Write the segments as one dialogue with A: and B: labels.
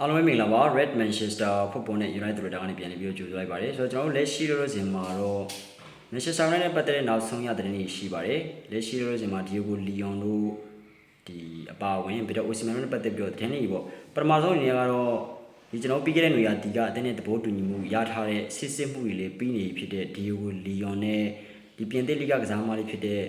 A: အားလုံးပဲမင်္ဂလာပါ Red Manchester Football နဲ့ United တို့တာကနေပြန်လည်ပြီးတော့ကြိုဆိုလိုက်ပါတယ်ဆိုတော့ကျွန်တော်တို့လက်ရှိလို့စင်မှာတော့ Manchester United နဲ့ပတ်သက်တဲ့နောက်ဆုံးရတဲ့နေ့ရှိပါတယ်လက်ရှိလို့စင်မှာ Diego Leon တို့ဒီအပါအဝင်ပြီးတော့ Osimhen တို့နဲ့ပတ်သက်ပြီးတော့တဲ့နေ့ပေါ့ပထမဆုံးအနေနဲ့ကတော့ဒီကျွန်တော်ပြီးခဲ့တဲ့နေရာဒီကအတင်းနဲ့တဘောတူညီမှုရထားတဲ့စစ်စစ်မှုတွေလေးပြီးနေဖြစ်တဲ့ Diego Leon နဲ့ဒီပြင်သစ်လိဂကစားမလေးဖြစ်တဲ့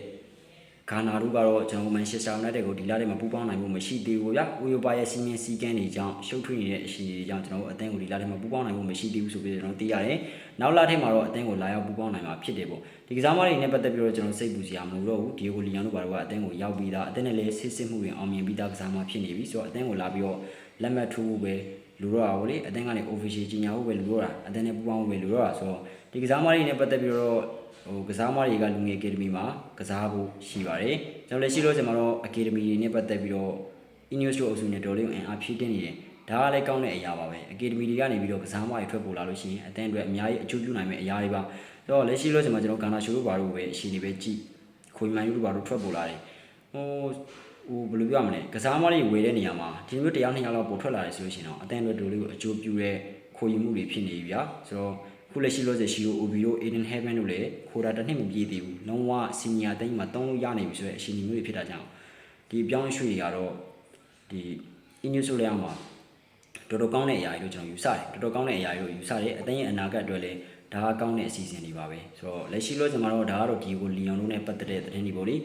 A: ဂါနာတို့ကတော့ကျွန်တော်မန်ချက်စတာယူနိုက်တက်ကိုဒီလထဲမှာပူးပေါင်းနိုင်မှုမရှိသေးဘူးဗျ။ဥယျာဉ်ရဲ့စီမင်းစီကန်းတွေကြောင့်ရှုပ်ထွေးနေတဲ့အခြေအနေတွေကြောင့်ကျွန်တော်တို့အသင်းကိုဒီလထဲမှာပူးပေါင်းနိုင်မှုမရှိသေးဘူးဆိုပြီးကျွန်တော်သိရတယ်။နောက်လထဲမှာတော့အသင်းကိုလာရောက်ပူးပေါင်းနိုင်မှာဖြစ်တယ်ပေါ့။ဒီကစားမတွေနဲ့ပတ်သက်ပြီးတော့ကျွန်တော်စိတ်ပူစရာမလိုတော့ဘူး။ဒီယိုလီယန်တို့ဘာလို့ကအသင်းကိုရောက်ပြီးသားအသင်းနဲ့လည်းဆစ်စစ်မှုတွေအောင်မြင်ပြီးသားကစားမဖြစ်နေပြီဆိုတော့အသင်းကိုလာပြီးတော့လက်မှတ်ထိုးဖို့ပဲလူတော့တာဗောလေအသင်းကနေ official ကြီးညာဖို့ပဲလူတော့တာအသင်းနဲ့ပူးပေါင်းဖို့ပဲလူတော့တာဆိုတော့ဒီကစားမတွေနဲ့ပတ်သက်ပြီးတော့ ဟိုကစားမတွေကလူငယ်အကယ်ဒမီမှာကစားဖို့ရှိပါတယ်ကျွန်တော်လည်းရှိလို့ကျွန်တော်တို့အကယ်ဒမီတွေနဲ့ပတ်သက်ပြီးတော့ Ineos တို့အုပ်စုနဲ့တော်လေးကိုအင်အားဖြည့်တင်နေတယ်ဒါကလည်းကောင်းတဲ့အရာပါပဲအကယ်ဒမီတွေကနေပြီးတော့ကစားမတွေထွက်ပေါ်လာလို့ရှိရင်အသင်းအတွက်အများကြီးအကျိုးပြုနိုင်မယ့်အရာတွေပါဆိုတော့လက်ရှိလို့ကျွန်တော်ကျွန်တော်ဂါနာရှိုးတို့ဘာလို့ပဲအရှိနေပဲကြည့်ခွေမန်ယူတို့ဘာလို့ထွက်ပေါ်လာတယ်ဟိုဟိုဘယ်လိုပြောရမလဲကစားမတွေဝယ်တဲ့နေရာမှာဒီလိုမျိုးတရားနှစ်ယောက်လောက်ပေါ်ထွက်လာတယ်ဆိုလို့ရှိရင်တော့အသင်းအတွက်တော်လေးကိုအကျိုးပြုတဲ့ခွေယူမှုတွေဖြစ်နေပြီဗျာဆိုတော့ ခုလက်ရှိလို့ဆိုရှိလို့ OB တို့ Aiden Heaven တို့လည်းခိုတာတစ်နှစ်မပြည့်သေးဘူးလုံးဝ senior တိုင်းမှာတုံးလို့ရနေပြီဆိုတဲ့အရှိန်မျိုးတွေဖြစ်တာကြောင့်ဒီအပြောင်းရွှေ့တွေကတော့ဒီ Ineos ဆိုလည်းအောင်ပါတော်တော်ကောင်းတဲ့အရာကြီးလို့ကျွန်တော်ယူဆတယ်တော်တော်ကောင်းတဲ့အရာကြီးလို့ယူဆတယ်အသင်းရဲ့အနာဂတ်အတွက်လည်းဒါကကောင်းတဲ့အစီအစဉ်တွေပါပဲဆိုတော့လက်ရှိလို့ကျွန်တော်တို့ဒါကတော့ဒီကိုလီယွန်တို့နဲ့ပတ်သက်တဲ့သတင်းတွေပေါ့လေ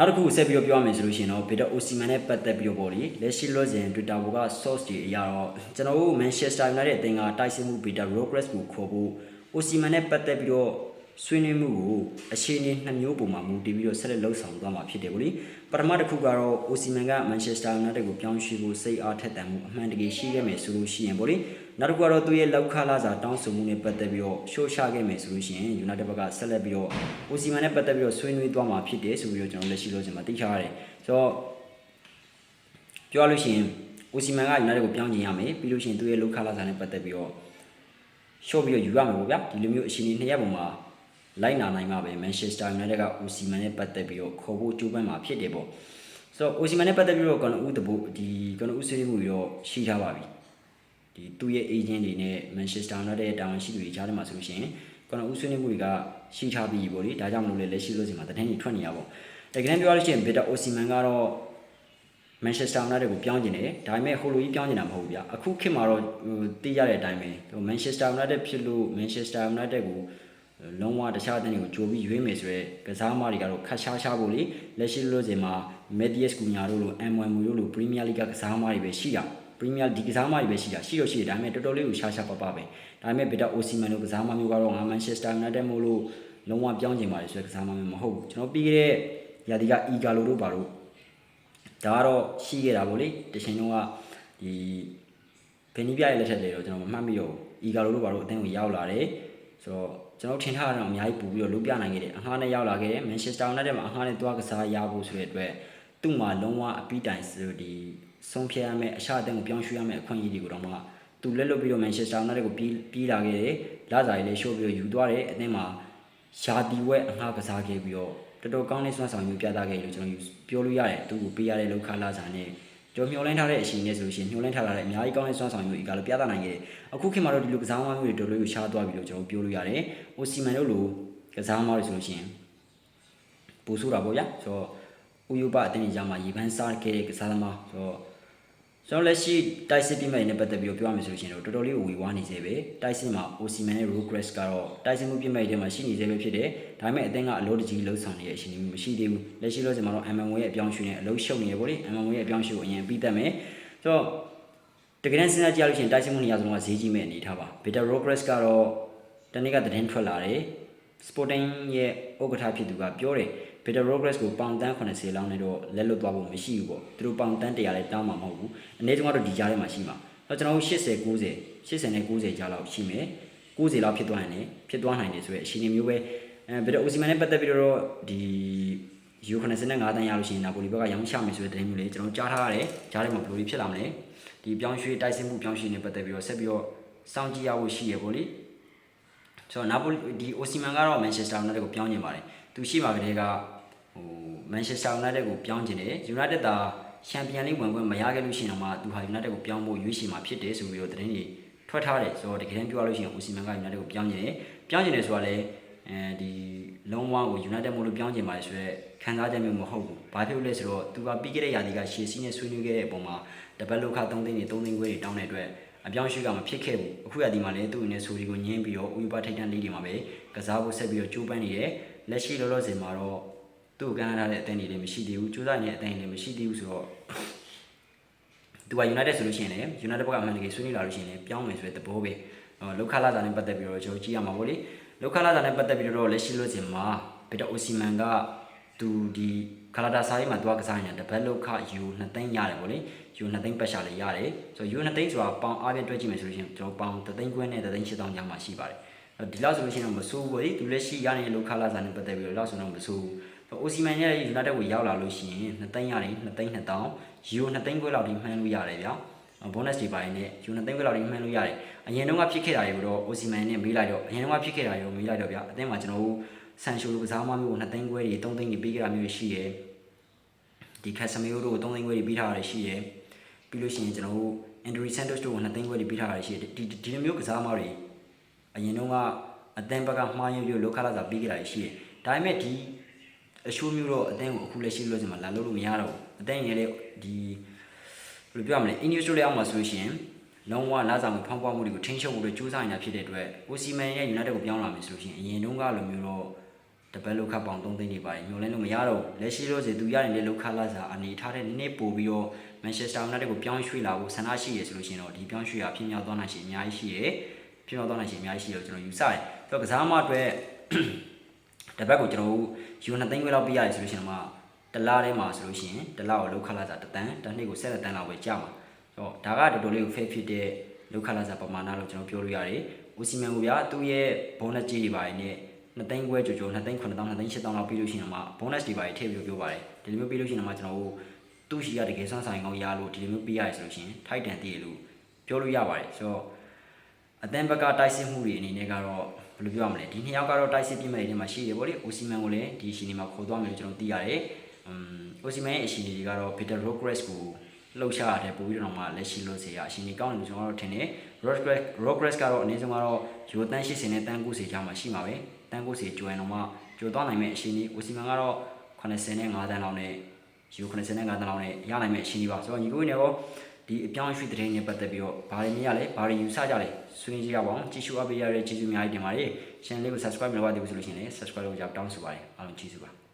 A: နောက်တစ်ခုဆက်ပြီးတော့ပြောရမယ်ဆိုလို့ရှိရင်တော့ဗီတာအိုစီမန်နဲ့ပတ်သက်ပြီးတော့ပေါ့လေလက်ရှိလို့စဉ် Twitter ဘောက source တွေအရတော့ကျွန်တော်တို့ Manchester United အသင်းကတိုက်စစ်မှုဗီတာ Progress ကိုခေါ်ဖို့အိုစီမန်နဲ့ပတ်သက်ပြီးတော့ဆွေးနွေးမှုကိုအခြေအနေနှစ်မျိုးပုံမှာမူတည်ပြီးတော့ဆက်လက်လှုပ်ဆောင်သွားမှာဖြစ်တယ်ဗောလေပထမတစ်ခုကတော့အိုစီမန်က Manchester United ကိုပြောင်းရွှေ့ဖို့စိတ်အားထက်သန်မှုအမှန်တကယ်ရှိခဲ့မယ်ဆိုလို့ရှိရင်ဗောလေ နောက်တစ်ခုကတော့သူရဲ့လောက်ခလာစာတောင်းဆိုမှုနဲ့ပတ်သက်ပြီးတော့ရှိုးချခဲ့မယ်ဆိုလို့ရှိရင် United ဘက်ကဆက်လက်ပြီးတော့အိုစီမန်နဲ့ပတ်သက်ပြီးတော့ဆွေးနွေးသွားမှာဖြစ်တယ်ဆိုပြီးတော့ကျွန်တော်လက်ရှိလို့ကျွန်တော်သိချရတယ်ဆိုတော့ပြောရလို့ရှိရင်အိုစီမန်က United ကိုပြောင်းချင်ရမယ်ပြီးလို့ရှိရင်သူ့ရဲ့လောက်ခလာစာနဲ့ပတ်သက်ပြီးတော့ရှော့ပြီးတော့ယူရမယ်ပေါ့ဗျာဒီလိုမျိုးအရှင်ကြီးနှစ်ရက်ပုံမှာလိုက်နာနိုင်မှာပဲ Manchester United ကအိုစီမန်နဲ့ပတ်သက်ပြီးတော့ခေါ်ဖို့ကြိုးပမ်းမှာဖြစ်တယ်ပေါ့ဆိုတော့အိုစီမန်နဲ့ပတ်သက်ပြီးတော့ကျွန်တော်ဦးတဘူဒီကျွန်တော်ဦးဆွေးနွေးမှုတွေတော့ရှိထားပါပြီ ဒီသူ့ရဲ့ agent တွေနဲ့ Manchester United ရဲ့တာဝန်ရှိသူတွေကြားထဲမှာဆိုလို့ရှိရင်ကျွန်တော်ဦးဆွေးနွေးမှုတွေကရှိထားပြီးပေါ့လေဒါကြောင့်မလို့လေလက်ရှိလို့စီမှာတန်းကြီးထွက်နေရပေါ့တကယ်တမ်းပြောရလို့ရှိရင် Victor Osimhen ကတော့ Manchester United ကိုပြောင်းကျင်တယ်ဒါပေမဲ့ဟိုလိုကြီးပြောင်းကျင်တာမဟုတ်ဘူးဗျအခုခေတ်မှာတော့ဟိုသိရတဲ့အတိုင်းပဲဟို Manchester United ဖြစ်လို့ Manchester United ကိုလုံးဝတခြားအသင်းတွေကိုကြိုပြီးရွေးမယ်ဆိုရဲကစားမတွေကတော့ခက်ရှားရှားဖို့လေလက်ရှိလို့စင်မှာ Medias Cunha တို့လို MMU တို့လို Premier League ကကစားမတွေပဲရှိတာ Premier ဒီကစားမတွေပဲရှိတာရှိတော့ရှိတယ်ဒါပေမဲ့တော်တော်လေးကိုရှားရှားပပပဲဒါပေမဲ့ Peter Osimhen တို့ကစားမမျိုးကတော့ငါ Manchester United မို့လို့လုံးဝပြောင်းကျင်ပါတယ်ဆိုတဲ့ကစားမမျိုးမဟုတ်ဘူးကျွန်တော်ပြီးခဲ့တဲ့ရာသီက Igalo တို့ပါလို့ဒါကတော့ရှိခဲ့တာဗောလေတချိန်တုန်းကဒီဘယ်နည်းပြရဲ့လက်ထက်တွေတော့ကျွန်တော်မမှတ်မိတော့ဘူး Igalo တို့ပါလို့အသင်းကိုရောက်လာတယ်ဆိုတော့ကျွန်တော်ထင်ထားတာတော့အများကြီးပူပြီးတော့လုပ်ပြနိုင်ခဲ့တယ်အငှားနဲ့ရောက်လာခဲ့တယ် Manchester United မှာအငှားနဲ့တွားကစားရဖို့ဆိုတဲ့အတွက် သူ့မှာလုံးဝအပီးတိုင်ဆိုဒီဆုံးဖြတ်ရမယ့်အရှာအသင်းကိုပြောင်းရွှေ့ရမယ့်အခွင့်အရေးတွေကိုတော့မှသူလက်လွတ်ပြီးတော့ Manchester United ကိုပြီးပြီးလာခဲ့တယ်လာစာရေးလေးရှို့ပြီးတော့ယူသွားတယ်အသင်းမှာယာတီဝက်အငှားကစားခဲ့ပြီးတော့တော်တော်ကောင်းတဲ့စွမ်းဆောင်မှုပြသခဲ့လို့ကျွန်တော်ပြောလို့ရတယ်သူ့ကိုပေးရတဲ့လောက်ခလာစာနဲ့ကျွန်တော်မျှော်လင့်ထားတဲ့အချိန်နဲ့ဆိုလို့ရှိရင်မျှော်လင့်ထားတာလည်းအများကြီးကောင်းတဲ့စွမ်းဆောင်မှုတွေကလည်းပြသနိုင်ခဲ့တယ်အခုခေတ်မှာတော့ဒီလိုကစားမမျိုးတွေတော်တော်လေးရှားသွားပြီလို့ကျွန်တော်ပြောလို့ရတယ်အိုစီမန်တို့လိုကစားမတွေဆိုလို့ရှိရင်ပူဆိုးတာပေါ့ဗျာဆိုတော့ ဥယုပအတင်းကြီးမှာရေပန်းစားခဲ့တဲ့ကစားသမားဆိုတော့ကျွန်တော်လက်ရှိတိုက်စစ်ပြိမဲ့နဲ့ပတ်သက်ပြီးပြောရမယ်ဆိုလို့ရှိရင်တော့တော်တော်လေးကိုဝေဝါးနေသေးပဲတိုက်စစ်မှာ Osimhen နဲ့ Progress ကတော့တိုက်စစ်မှုပြိမဲ့ထဲမှာရှိနေသေးပဲဖြစ်တယ်ဒါပေမဲ့အသင်းကအလို့တကြီးလှုပ်ဆောင်နေတဲ့အချိန်မျိုးမရှိသေးဘူးလက်ရှိလို့ကျွန်တော်တို့ MM ရဲ့အပြောင်းရွှေ့နဲ့အလုံးရှုပ်နေရပေါ့လေ MM ရဲ့အပြောင်းရွှေ့ကိုအရင်ပြီးတတ်မယ်ဆိုတော့တကယ်တမ်းစဉ်းစားကြည့်ရလို့ရှိရင်တိုက်စစ်မှုနေရာဆုံးကဈေးကြီးမဲ့အနေထားပါ Beta Progress ကတော့တနေ့ကသတင်းထွက်လာတယ် Sporting ရဲ့ဥက္ကဋ္ဌဖြစ်သူကပြောတယ် Beta Progress ကိုပေါင်တန်း80လောက်နဲ့တော့လက်လွတ်သွားဖို့မရှိဘူးပေါ့သူတို့ပေါင်တန်း100လည်းတောင်းမှာမဟုတ်ဘူးအနေတုန်းကတော့ဒီကြားထဲမှာရှိမှာတော့ကျွန်တော်တို့80 90 80နဲ့90ကြားလောက်ရှိမယ်90လောက်ဖြစ်သွားရင်လည်းဖြစ်သွားနိုင်တယ်ဆိုရဲအရှင်မျိုးပဲအဲ Beta Osimhen နဲ့ပတ်သက်ပြီးတော့ဒီယူ85တန်းရလို့ရှိရင်နာပိုလီဘက်ကရောင်းချမယ်ဆိုတဲ့သတင်းမျိုးလေးကျွန်တော်ကြားထားရတယ်ကြားထဲမှာဘယ်လိုဖြစ်လာမလဲဒီပြောင်းရွှေ့တိုက်စစ်မှုပြောင်းရွှေ့နေပတ်သက်ပြီးတော့ဆက်ပြီးတော့စောင့်ကြည့်ရဖို့ရှိရပေါ့လေဆိုတော့နာပိုလီဒီအိုစီမန်ကတော့ Manchester United ကိုပြောင်းနေပါတယ်သူရှိပါကလေးက ဟို Manchester United ကိုပြောင်းကျင်တယ် United သာချန်ပီယံလိဝင်ခွင့်မရခဲ့လို့ရှိရင်တော့မှသူဟာ United ကိုပြောင်းဖို့ရွေးချယ်မှာဖြစ်တယ်ဆိုပြီးတော့သတင်းတွေထွက်ထားတယ်ဆိုတော့တကယ်တမ်းပြောရလို့ရှိရင် Osimhen က United ကိုပြောင်းနေတယ်ပြောင်းနေတယ်ဆိုတာလည်းအဲဒီလုံးဝကို United မို့လို့ပြောင်းချင်ပါတယ်ဆိုတော့ခံစားချက်မျိုးမဟုတ်ဘူးဘာဖြစ်လို့လဲဆိုတော့သူကပြီးခဲ့တဲ့ရာသီကရှေ့စီးနဲ့ဆွေးနွေးခဲ့တဲ့အပေါ်မှာတပတ်လောက်ခ3သိန်းနဲ့3သိန်းခွဲတွေတောင်းတဲ့အတွက်အပြောင်းအရွှေ့ကမဖြစ်ခဲ့ဘူးအခုရာသီမှာလည်းသူ့အနေနဲ့ဆိုဒီကိုညင်းပြီးတော့ဥပထိတ်တန်းလေးတွေမှာပဲကစားဖို့ဆက်ပြီးတော့ကြိုးပမ်းနေတယ်လက်ရှိလောလောဆယ်မှာတော့ သူ့ကိုကမ်းလှမ်းထားတဲ့အသင်းတွေလည်းမရှိသေးဘူးကြိုးစားနေတဲ့အသင်းတွေလည်းမရှိသေးဘူးဆိုတော့သူက United ဆိုလို့ရှိရင်လည်း United ဘက်ကအမှန်တကယ်ဆွေးနွေးလာလို့ရှိရင်လည်းပြောင်းမယ်ဆိုတဲ့သဘောပဲဟိုလောက်ခလာတာနဲ့ပတ်သက်ပြီးတော့ကျွန်တော်ကြည့်ရမှာပေါ့လေလောက်ခလာတာနဲ့ပတ်သက်ပြီးတော့လက်ရှိလို့စင်မှာဗီတာအိုစီမန်ကသူဒီခလာတာဆိုင်မှာသူကကစားနေတာတပတ်လောက်ခယူ2သိန်းရတယ်ပေါ့လေယူ2သိန်းပတ်ရှာလေးရတယ်ဆိုတော့ယူ2သိန်းဆိုတာပေါင်အားဖြင့်တွက်ကြည့်မယ်ဆိုလို့ရှိရင်ကျွန်တော်ပေါင်3သိန်းခွဲနဲ့3သိန်း8တောင်ကြားမှာရှိပါတယ်ဒီလောက်ဆိုလို့ရှိရင်တော့မဆိုးဘူးလေသူလက်ရှိရနေတဲ့လောက်ခလာစာနဲ့ပတ်သက်ပြီးတော့လောက်ဆိုတော့မဆိုးဘူး အိုစီမန်ရဲ့ United ကိုရောက်လာလို့ရှိရင်2သိန်းရတယ်2သိန်း2တောင်ယူ2သိန်းခွဲလောက်ဒီမှန်းလို့ရတယ်ဗျာ bonus တွေပိုင်းနဲ့ယူနှစ်သိန်းခွဲလောက်ဒီမှန်းလို့ရတယ်အရင်တုန်းကဖြစ်ခဲ့တာတွေကိုတော့ Osimhen နဲ့မေးလိုက်တော့အရင်တုန်းကဖြစ်ခဲ့တာတွေကိုမေးလိုက်တော့ဗျအသင်းမှာကျွန်တော်တို့ဆန်ရှိုလိုကစားမမျိုးကိုနှစ်သိန်းခွဲတွေသုံးသိန်းတွေပေးခဲ့တာမျိုးရှိရယ်ဒီခက်စမီယိုတို့ကိုသုံးသိန်းခွဲတွေပေးထားတာရှိရယ်ပြီးလို့ရှိရင်ကျွန်တော်တို့ Andrew Santos တို့ကိုနှစ်သိန်းခွဲတွေပေးထားတာရှိရယ်ဒီဒီလိုမျိုးကစားမတွေအရင်တုန်းကအသင်းဘက်ကမှားယွင်းပြီးလောက်ခလာစာပေးခဲ့တာရှိရယ်ဒါပေမဲ့ဒီ အရှိုးမျိုးတော့အသင်းကိုအခုလက်ရှိလို့ဆိုမှလာလို့လို့မရတော့ဘူးအသင်းငယ်လေးဒီဘယ်လိုပြောရမလဲ English လေးအောင်မှာဆိုလို့ရှိရင်လုံးဝလာဆောင်မှုဖောင်းပွားမှုတွေကိုထိန်းချုပ်ဖို့အတွက်ကြိုးစားနေတာဖြစ်တဲ့အတွက် Osimhen ရဲ့ United ကိုပြောင်းလာမယ်ဆိုလို့ရှိရင်အရင်တုန်းကလိုမျိုးတော့တပတ်လောက်ခတ်ပေါင်3သိန်းနေပါတယ်မျိုးလဲလို့မရတော့လက်ရှိလို့ဆိုသူရနေတဲ့လောက်ခလာစာအနေထားတဲ့နည်းနည်းပို့ပြီးတော့ Manchester United ကိုပြောင်းရွှေ့လာဖို့ဆန္ဒရှိရဆိုလို့ရှိရင်တော့ဒီပြောင်းရွှေ့ရာဖြစ်မြောက်သွားနိုင်ရှိအများကြီးရှိရဖြစ်မြောက်သွားနိုင်ရှိအများကြီးရှိရကျွန်တော်ယူဆတယ်ဆိုတော့ကစားမအတွက် တပတ်ကိုကျွန်တော်တို့ယူ2သိန်းခွဲလောက်ပေးရတယ်ဆိုလို့ရှိရင်တော့တလားထဲမှာဆိုလို့ရှိရင်တလားကိုလောက်ခလာစာတတန်းတစ်နှစ်ကို7တန်းလောက်ပဲကြာမှာဆိုတော့ဒါကတော်တော်လေးကို fair ဖြစ်တဲ့လောက်ခလာစာပမာဏလို့ကျွန်တော်ပြောလို့ရတယ်။ Osimhen ကိုဗျာသူ့ရဲ့ bonus ကြီးတွေပါတယ်နဲ့2သိန်းခွဲကျော်ကျော်2သိန်း9000 2သိန်း8000လောက်ပြီးလို့ရှိရင်မှ bonus တွေပါတယ်ထည့်ပြီးပြောပါတယ်။ဒီလိုမျိုးပြီးလို့ရှိရင်မှကျွန်တော်တို့သူ့ရှိရတကယ်ဆွမ်းဆိုင်ကောင်းရလို့ဒီလိုမျိုးပေးရတယ်ဆိုလို့ရှိရင်ထိုက်တန်တည်ရလို့ပြောလို့ရပါတယ်ဆိုတော့အတန်ဘက်ကတိုက်စစ်မှုတွေအနေနဲ့ကတော့ ဘယ်လိုပြောရမလဲဒီနှစ်ယောက်ကတော့တိုက်စစ်ပြစ်မဲ့တွေထဲမှာရှိတယ်ဗောလေအိုစီမန်ကိုလည်းဒီရှင်ဒီမှာခေါ်သွားမယ်လို့ကျွန်တော်သိရတယ်။အမ်အိုစီမန်ရဲ့အရှင်တွေကတော့ Peter Rogers ကိုလှုပ်ရှားရတယ်ပို့ပြီးတော့မှလက်ရှိလို့စေရအရှင်တွေကောင်းတယ်လို့ကျွန်တော်တို့ထင်တယ်။ Rogers Rogers ကတော့အနည်းဆုံးကတော့ယူတန်း80နဲ့တန်း90ကြားမှာရှိမှာပဲ။တန်း90ကျွမ်းတော့မှကျွသွားနိုင်မဲ့အရှင်တွေအိုစီမန်ကတော့80နဲ့5တန်းလောက်နဲ့ယူ85တန်းလောက်နဲ့ရနိုင်မဲ့အရှင်တွေပါဆိုတော့ညီကိုနေတော့ ဒီအပြောင်းရွှေ့တဲ့နဲ့ပတ်သက်ပြီးတော့ဘာတွေမြင်ရလဲဘာတွေယူဆကြလဲဆွေးနွေးကြရပါအောင်ကြည့်ရှုအပ်ပေးရတဲ့ကျေးဇူးအများကြီးတင်ပါတယ် channel လေးကို subscribe မလုပ်ရသေးဘူးဆိုလို့ရှိရင်လည်း subscribe လုပ်ကြတောင်းဆိုပါတယ်အားလုံးကျေးဇူးပါ